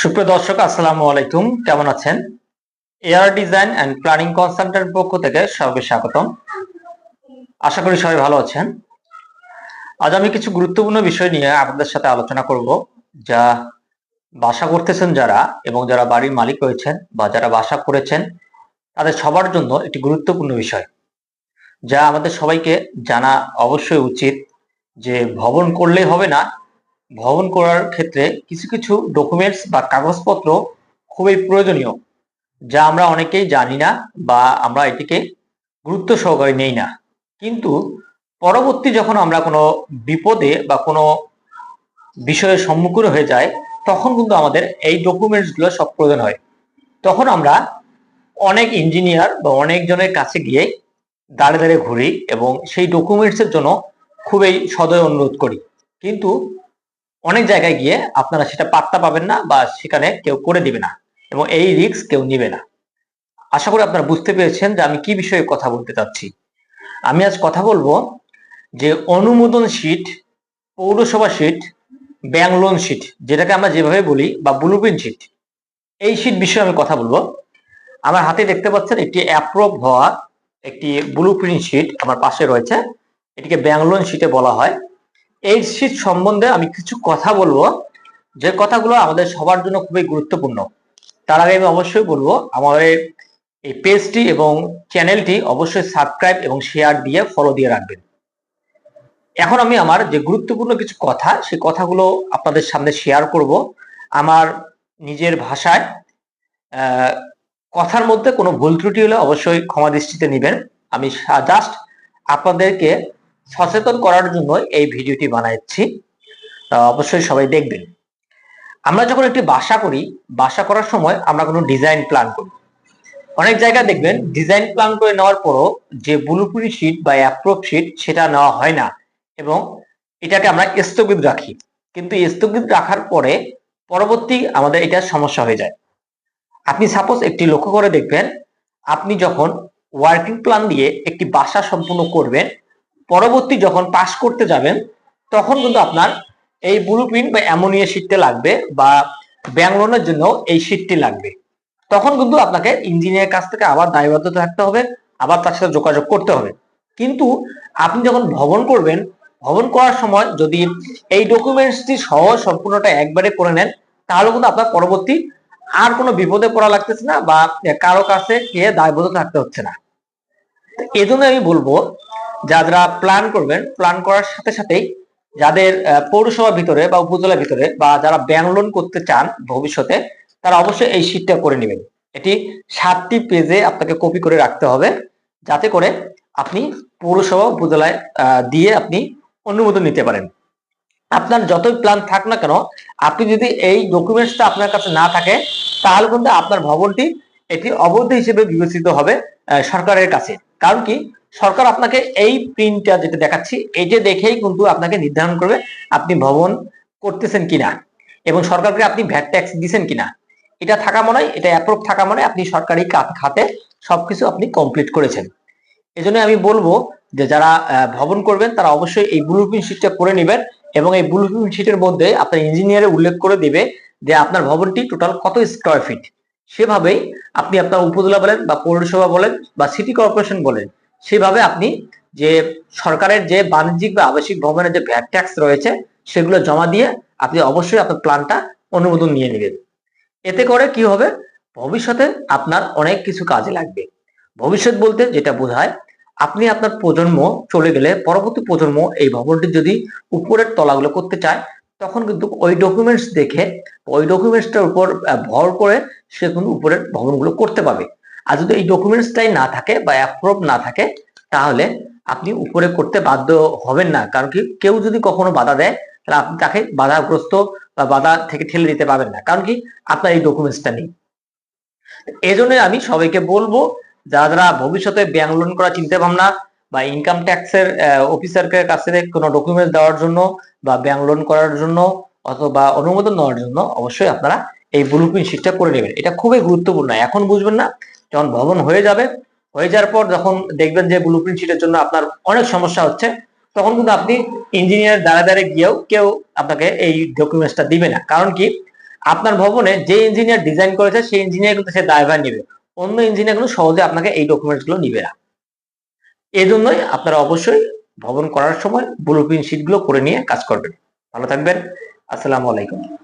সুপ্রিয় দর্শক, আসসালামু আলাইকুম। কেমন আছেন? Air design and planning consultant পক্ষ থেকে সবাইকে স্বাগতম। আশা করি সবাই ভালো আছেন। আজ আমি কিছু গুরুত্বপূর্ণ বিষয় নিয়ে আপনাদের সাথে আলোচনা করব, যা বাসা করতেছেন যারা এবং যারা বাড়ির মালিক রয়েছেন বা যারা বাসা করেছেন, তাদের সবার জন্য একটি গুরুত্বপূর্ণ বিষয়, যা আমাদের সবাইকে জানা অবশ্যই উচিত যে ভবন করলেই হবে না ভবন করার ক্ষেত্রে কিছু কিছু ডকুমেন্টস বা কাগজপত্র খুবই প্রয়োজনীয়, যা আমরা অনেকেই জানি না বা আমরা এটিকে গুরুত্ব সহকারে নেই না। কিন্তু পরবর্তী যখন আমরা কোনো বিপদে বা কোনো বিষয়ের সম্মুখীন হয়ে যায় তখন কিন্তু আমাদের এই ডকুমেন্টসগুলো সব প্রয়োজন হয়। তখন আমরা অনেক ইঞ্জিনিয়ার বা অনেকজনের কাছে গিয়ে দাঁড়ে দাঁড়িয়ে ঘুরি এবং সেই ডকুমেন্টসের জন্য খুবই সদয় অনুরোধ করি। কিন্তু অনেক জায়গায় গিয়ে আপনারা সেটা পাত্তা পাবেন না বা সেখানে কেউ করে দিবে না এবং এই রিস্ক কেউ নিবে না। আশা করি আপনারা বুঝতে পেরেছেন যে আমি কি বিষয়ে কথা বলতে চাচ্ছি। আমি আজ কথা বলব যে অনুমোদন শীট পৌরসভা শীট ব্যাংক লোন শীট যেটাকে আমরা যেভাবে বলি বা ব্লুপ্রিন্ট শীট এই শীট বিষয়ে আমি কথা বলব। আমার হাতে দেখতে পাচ্ছেন একটি অ্যাপ্রুভ হওয়া একটি ব্লুপ্রিন্ট শীট আমার পাশে রয়েছে। এটিকে ব্যাংক লোন শীটে বলা হয়। এই শীত সম্বন্ধে আমি কিছু কথা বলব। যে কথাগুলো আমাদের সবার জন্য খুবই গুরুত্বপূর্ণ। তার আগে আমি অবশ্যই বলব, আমাদের এই পেজটি এবং চ্যানেলটি অবশ্যই সাবস্ক্রাইব এবং শেয়ার দিয়ে ফলো দিয়ে রাখবেন। এখন আমি আমার যে গুরুত্বপূর্ণ কিছু কথা, সেই কথাগুলো আপনাদের সামনে শেয়ার করব। আমার নিজের ভাষায় কথার মধ্যে কোনো ভুল ত্রুটি হলে অবশ্যই ক্ষমা দৃষ্টিতে নেবেন। আমি জাস্ট আপনাদেরকে সচেতন করার জন্য এই ভিডিওটি বানাচ্ছি। অবশ্যই সবাই দেখবেন। আমরা যখন একটি বাসা করি, বাসা করার সময় আমরা কোনো ডিজাইন প্ল্যান করি। অনেক জায়গায় দেখবেন ডিজাইন প্ল্যান করে নেওয়ার পরও যে ব্লুপ্রিন্ট শিট বা অ্যাপ্রুভ শিট সেটা নেওয়া হয় না এবং এটাকে আমরা স্থগিত রাখি। কিন্তু স্থগিত রাখার পরে পরবর্তী আমাদের এটা সমস্যা হয়ে যায়। আপনি সাপোজ একটি লক্ষ্য করে দেখবেন, আপনি যখন ওয়ার্কিং প্ল্যান দিয়ে একটি বাসা সম্পূর্ণ করবেন পরবর্তী যখন পাস করতে যাবেন, তখন কিন্তু আপনার এই ব্লু প্রিন্ট বা অ্যামোনিয়া শিটটা লাগবে বা ব্যাংলোনের জন্য এই শিটটি লাগবে। তখন কিন্তু আপনাকে ইঞ্জিনিয়ারের কাছ থেকে আবার দায়বদ্ধতা থাকতে হবে, আবার তার সাথে যোগাযোগ করতে হবে। কিন্তু আপনি যখন ভবন করবেন, ভবন করার সময় যদি এই ডকুমেন্টসটি সহ সম্পূর্ণটা একবারে করে নেন, তাহলে কিন্তু আপনার পরবর্তী আর কোনো বিপদে পড়া লাগতেছে না বা কারও কাছে কে দায়বদ্ধ থাকতে হচ্ছে না। তো এই জন্য আমি বলব যারা প্ল্যান করবেন প্ল্যান করার সাথে সাথেই যাদের পৌরসভার ভিতরে বা উপজেলার ভিতরে বা যারা ব্যাংক লোন করতে চান ভবিষ্যতে, তারা অবশ্যই এই শীটটা করে নেবেন। এটি সাতটি পেজে আপনাকে কপি করে রাখতে হবে, যাতে করে আপনি পৌরসভা, উপজেলায় দিয়ে আপনি অনুমোদন নিতে পারেন। আপনার যতই প্ল্যান থাক না কেন, আপনি যদি এই ডকুমেন্টসটা আপনার কাছে না থাকে, তাহলে কিন্তু আপনার ভবনটি এটি অবৈধ হিসেবে বিবেচিত হবে সরকারের কাছে। কারণ কি? সরকার আপনাকে এই প্রিন্টটা যেটা দেখাচ্ছি এটা দেখেই কিন্তু আপনাকে নির্ধারণ করবে আপনি ভবন করতেছেন কিনা এবং সরকারকে আপনি ভ্যাট ট্যাক্স দিচ্ছেন কিনা। এটা থাকা মনে এটা অ্যাপ্রুভ থাকা মানে আপনি সরকারি খাতে সবকিছু আপনি কমপ্লিট করেছেন। এই জন্য আমি বলব যে যারা ভবন করবেন, তারা অবশ্যই এই ব্লু প্রিন্ট শিটটা করে নেবেন এবং এই ব্লু প্রিন্ট শিটের মধ্যে আপনার ইঞ্জিনিয়ারে উল্লেখ করে দিবে যে আপনার ভবনটি টোটাল কত স্কোয়ার ফিট সেভাবেই আপনি আপনার উপজেলা বলেন বা পৌরসভা বলেন বা সিটি কর্পোরেশন বলেন সেভাবে আপনি যে সরকারের যে বাণিজ্যিক বা আবাসিক ভবনের যে ভ্যাট ট্যাক্স রয়েছে, সেগুলো জমা দিয়ে আপনি অবশ্যই আপনার প্ল্যানটা অনুমোদন নিয়ে নেবেন। এতে করে কি হবে? ভবিষ্যতে আপনার অনেক কিছু কাজে লাগবে। ভবিষ্যৎ বলতে যেটা বোঝায়, আপনি আপনার প্রজন্ম চলে গেলে, পরবর্তী প্রজন্ম এই ভবনটি যদি উপরের তলাগুলো করতে চায়, তখন কিন্তু ওই ডকুমেন্টস দেখে, ওই ডকুমেন্টসটার উপর ভর করে সে কিন্তু উপরের ভবনগুলো করতে পারবে। আর যদি এই ডকুমেন্টসটাই না থাকে বা অ্যাপ্রুভ না থাকে, তাহলে আপনি উপরে করতে বাধ্য হবেন না। কারণ কি, কেউ যদি কখনো বাধা দেয়, তাহলে আপনি তাকে বাধাগ্রস্ত বা বাধা থেকে ঠেলে দিতে পারবেন না। কারণ কি, আপনার এই ডকুমেন্টসটা নেই। এই জন্য আমি সবাইকে বলব, যারা যারা ভবিষ্যতে ব্যাংক লোন করার চিন্তা ভাবনা বা ইনকাম ট্যাক্সের অফিসারের কাছে কোনো ডকুমেন্ট দেওয়ার জন্য বা ব্যাংক লোন করার জন্য অথবা অনুমোদন নেওয়ার জন্য অবশ্যই আপনারা এই ব্লু প্রিন্ট শিটটা করে নেবেন। এটা খুবই গুরুত্বপূর্ণ। এখন বুঝবেন না যখন ভবন হয়ে যাবে, হয়ে যাওয়ার পর যখন দেখবেন যে ব্লু প্রিন্ট জন্য আপনার অনেক সমস্যা হচ্ছে, তখন কিন্তু আপনি ইঞ্জিনিয়ার দ্বারা দ্বারা গিয়েও কেউ আপনাকে এই ডকুমেন্টসটা দিবে না। কারণ কি? আপনার ভবনে যে ইঞ্জিনিয়ার ডিজাইন করেছে, সেই ইঞ্জিনিয়ার কিন্তু সে দায়ভার নেবে। অন্য ইঞ্জিনিয়ার কিন্তু সহজে আপনাকে এই ডকুমেন্টসগুলো নিবে না। এই জন্যই আপনারা অবশ্যই ভবন করার সময় ব্লু প্রিন্ট শিটগুলো করে নিয়ে কাজ করবেন। ভালো থাকবেন। আসসালামু আলাইকুম।